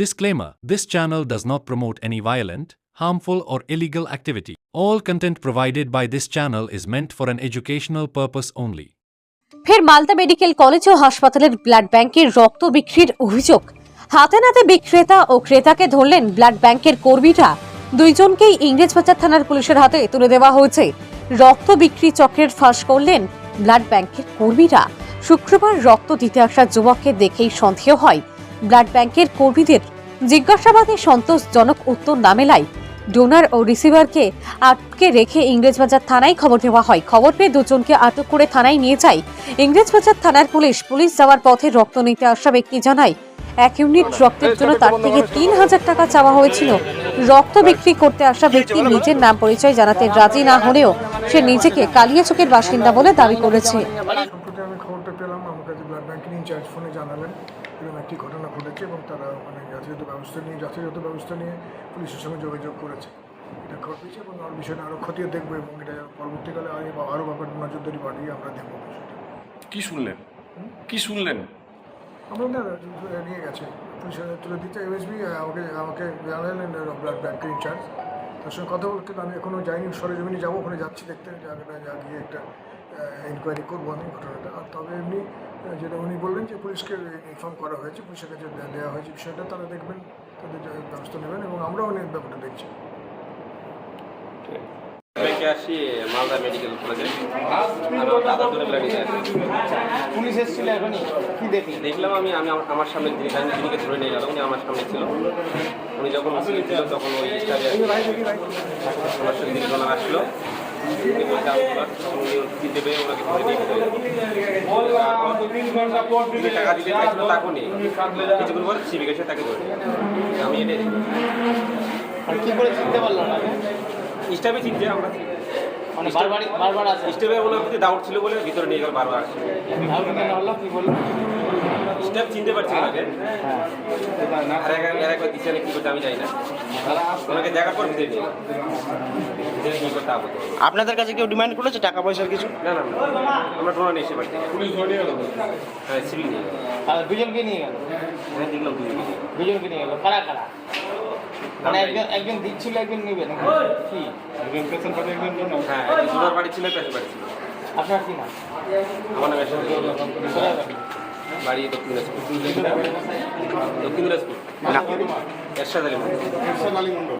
Disclaimer This channel does not promote any violent, harmful, or illegal activity. All content provided by this channel is meant for an educational purpose only. ফের Malda medical college ও হাসপাতালের blood ব্যাংকের রক্ত বিক্রির অভিযোগ। হাতে নাতে বিক্রেতা ও ক্রেতাকে ধরলেন ব্লাড ব্যাংকের কর্মীরা। দুইজনকেই ইংরেজবাজার থানার পুলিশের হাতে তুলে দেওয়া হয়েছে। রক্ত বিক্রি চক্রের ফাঁস করলেন ব্লাড ব্যাংকের কর্মীরা। শুক্রবার রক্ত দিতে আসা যুবককে দেখেই সন্দেহ হয়। ব্লাড ব্যাংকের কর্মীদের জিজ্ঞাসাবাদে সন্তোষজনক উত্তর না মেলায় ডোনার ও রিসিভারকে আটকে রেখে ইংরেজবাজার থানায় খবর দেওয়া হয়। খবর পেয়ে দুজনকে আটক করে থানায় নিয়ে যায়। ইংরেজবাজার থানার পুলিশ। পুলিশ যাওয়ার পথে রক্ত নিতে আসা ব্যক্তি জানায়, এক ইউনিট রক্তের জন্য তার থেকে তিন হাজার টাকা চাওয়া হয়েছিল। রক্ত বিক্রি করতে আসা ব্যক্তি নিজের নাম পরিচয় জানাতে রাজি না হলেও সে নিজেকে কালিয়াচকের বাসিন্দা বলে দাবি করেছে। এরকম একটি ঘটনা ঘটেছে এবং তারা মানে যথাযথ ব্যবস্থা নিয়ে যথাযথ ব্যবস্থা নিয়ে পুলিশের সঙ্গে যোগাযোগ করেছে। এটা পেয়েছে এবং আর বিষয়টা আরও খতিয়ে দেখব এবং এটা পরবর্তীকালে আরও আরও ব্যাপারটা নজরদারি বাড়িয়ে আমরা দেখব বিষয়টা। কি শুনলেন? কি শুনলেন? আমরা না নিয়ে গেছে। পুলিশের তুলে দিতে এমএসবি আমাকে আমাকে জানালেন ব্লাড ব্যাংকের ইনচার্জ তার সঙ্গে কথা বলতে আমি এখনও যাইনি সরেজমিনে যাব ওখানে যাচ্ছি দেখতে জায়গাটা যা গিয়ে একটা ইনকোয়ারি করব আমি ঘটনাটা। আর তবে এমনি যেটা উনি বললেন যে পুলিশকে ইনফর্ম করা হয়েছে, পুলিশের কাছে দেওয়া হয়েছে বিষয়টা, তারা দেখবেন, তাদের ব্যবস্থা নেবেন এবং আমরাও ব্যাপারটা দেখছি। ব্যাংকে আসি মালদা মেডিকেল কলেজে। আমার দাদা ধরে পুলিশ এসেছিল এখনই। কি দেখলি? দেখলাম আমি আমি আমার- সামনে যিনি যিনিকে ধরে নিয়ে গেল উনি আমার সামনে ছিল। উনি যখন ছিল তখন ওই আমার সঙ্গে দুজন আসলো। টাকা দিতে চাইছিল তাকেও নেই কিছুক্ষণ পর সিভিক এসে তাকে ধরে আমি এটা আর কি করে চিনতে পারল না? স্টাফে চিনছে আমরা মানে বারবার বারবার আসে। স্টাফে ওনার প্রতি ডাউট ছিল বলে ভিতরে নিয়ে গেল বারবার আসে। ধারণা কেন হলো কি বলল স্টেপ চিনতে পারছি না আর একবার কি করতে আমি না। ওনাকে দেখার পর ভিতরে নিয়ে। আপনাদের কাছে কেউ ডিমান্ড করেছে টাকা পয়সার কিছু? না না না, আমরা ড্রোন নিয়ে এসে বাড়িতে পুলিশ ধরে হ্যাঁ সিভিল নিয়ে গেল আর দুজনকে নিয়ে গেল? হ্যাঁ দেখলাম দুজনকে নিয়ে গেল। কারা কারা? মানে একজন একজন দিচ্ছিল একজন নেবে নাকি? কি হ্যাঁ দুটোর বাড়ি ছিল একটা বাড়ি ছিল। আপনার কি নাম? আমার নাম এসে বাড়ি? দক্ষিণ দিনাজপুর দক্ষিণ দিনাজপুর এরশাদ আলী মন্দির।